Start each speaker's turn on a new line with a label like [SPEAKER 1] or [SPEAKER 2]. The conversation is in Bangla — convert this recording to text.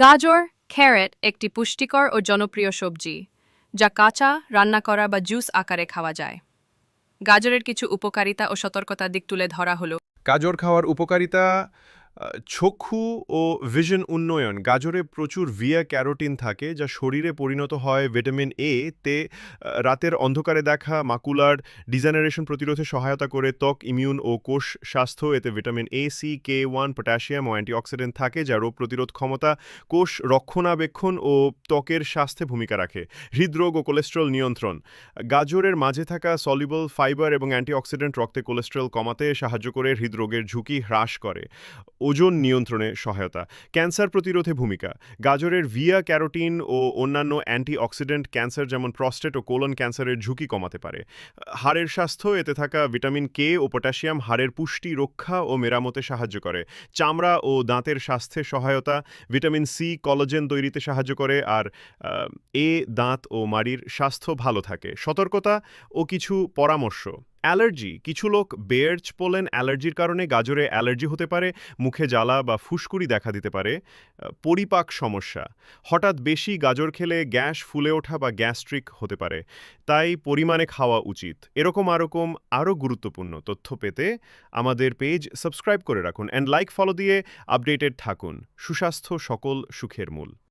[SPEAKER 1] গাজর, ক্যারেট একটি পুষ্টিকর ও জনপ্রিয় সবজি, যা কাঁচা, রান্না করা বা জুস আকারে খাওয়া যায়। গাজরের কিছু উপকারিতা ও সতর্কতার দিক তুলে ধরা হলো।
[SPEAKER 2] গাজর খাওয়ার উপকারিতা চক্ষু ও ভিশন উন্নয়ন। গাজরে প্রচুর ভিয়া ক্যারোটিন থাকে, যা শরীরে পরিণত হয় ভিটামিন এ তে রাতের অন্ধকারে দেখা মাকুলার ডিজেনারেশন প্রতিরোধে সহায়তা করে, ত্বক ইমিউন ও কোষ স্বাস্থ্য, এতে vitamin A C K one potassium O antioxidant থাকে, যা রোগ প্রতিরোধ ক্ষমতা, কোষ রক্ষণাবেক্ষণ ও ত্বকের স্বাস্থ্যে ভূমিকা রাখে। হৃদরোগ ও কোলেস্ট্রল নিয়ন্ত্রণ। গাজরের মাঝে থাকা সলিবল ফাইবার এবং অ্যান্টিঅক্সিডেন্ট রক্তে কোলেস্ট্রল কমাতে সাহায্য করে, হৃদরোগের ঝুঁকি হ্রাস করে। ওজন নিয়ন্ত্রণে সহায়তা, ক্যান্সার প্রতিরোধে ভূমিকা, গাজরের ভিয়া ক্যারোটিন ও অন্যান্য অ্যান্টিঅক্সিডেন্ট ক্যান্সার যেমন প্রস্টেট ও কোলন ক্যান্সারের ঝুঁকি কমাতে পারে। হাড়ের স্বাস্থ্য, এতে থাকা ভিটামিন কে ও পটাশিয়াম হাড়ের পুষ্টি রক্ষা ও মেরামতে সাহায্য করে। চামড়া ও দাঁতের স্বাস্থ্যে সহায়তা, ভিটামিন সি কলোজেন তৈরিতে সাহায্য করে আর এ, দাঁত ও মাড়ির স্বাস্থ্য ভালো থাকে। সতর্কতা ও কিছু পরামর্শ। অ্যালার্জি। কিছু লোক বেয়ার্চ পোলেন অ্যালার্জির কারণে গাজরে অ্যালার্জি হতে পারে, মুখে জ্বালা বা ফুসকুড়ি দেখা দিতে পারে পরিপাক সমস্যা। হঠাৎ বেশি গাজর খেলে গ্যাস ফুলে ওঠা বা গ্যাস্ট্রিক হতে পারে। তাই পরিমাণে খাওয়া উচিত। এরকম আরকম আরও গুরুত্বপূর্ণ তথ্য পেতে আমাদের পেজ সাবস্ক্রাইব করে রাখুন। অ্যান্ড লাইক ফলো দিয়ে আপডেটেড থাকুন। সুস্বাস্থ্য সকল সুখের মূল।